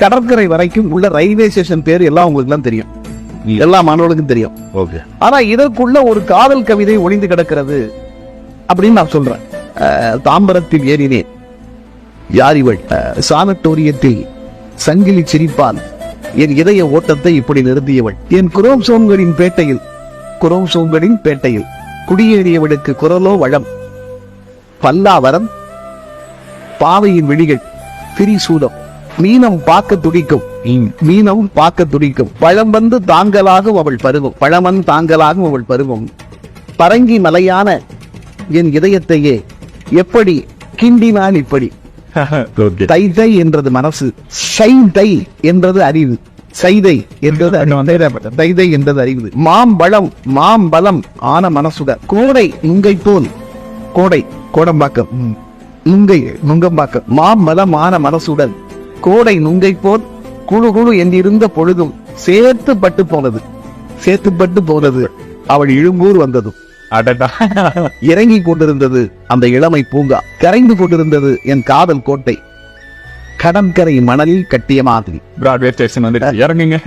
கடற்கரை வரைக்கும் உள்ள ரயில்வே ஸ்டேஷன் பேர் எல்லாம் உங்களுக்கு எல்லாம் தெரியும். எல்லா மாணவர்களுக்கும் தெரியும். ஓகே. ஆனா இதற்குள்ள ஒரு காதல் கவிதை ஒளிந்து கிடக்கிறது அப்படின்னு நான் சொல்றேன். தாம்பரத்தில் ஏறினேன். யார் இவள் சானட்டோரியத்தில் சங்கிலி சிரிப்பால் என் இதய ஓட்டத்தை இப்படி நிறுத்தியவள். என் குரோம்சோம்களின் பேட்டையில் குரோம்சோம்களின் பேட்டையில் குடியேறியவளுக்கு குரலோ வளம் பல்லாவரம் பாவையின் விழிகள் திரிசூலம். மீனம் பார்க்க துடிக்கும். மீனம் பார்க்க துடிக்கும். பழம் வந்து தாங்கலாகும் அவள் பருவம். பழமன் தாங்கலாகும் அவள் பருவம். பரங்கி மலையான என் இதயத்தையே எப்படி கிண்டினான் இப்படி? தை தை என்றது மனசு. சை தை என்றது அறிவு. சைதை என்றது. தைதை என்றது அறிவு. மாம்பழம் மாம்பலம் ஆன மனசுடன் கோடை நுங்கை போல். கோடை. கோடம்பாக்கம். நுங்கை நுங்கம்பாக்கம். மாம்பலம் ஆன மனசுடன். கோடை நுங்கை போல் குழு குழு என்றிருந்த பொழுதும் சேர்த்து பட்டு போனது. சேர்த்து பட்டு போனது. அவள் இழும்பூர் வந்ததும் அடடா. இறங்கி கொண்டிருந்தது அந்த இளமை பூங்கா. கரைந்து கொண்டிருந்தது என் காதல் கோட்டை. கடற்கரை மணலில் கட்டிய மாதிரி. பிராட்வே ஸ்டேஷன் வந்து இறங்குங்க.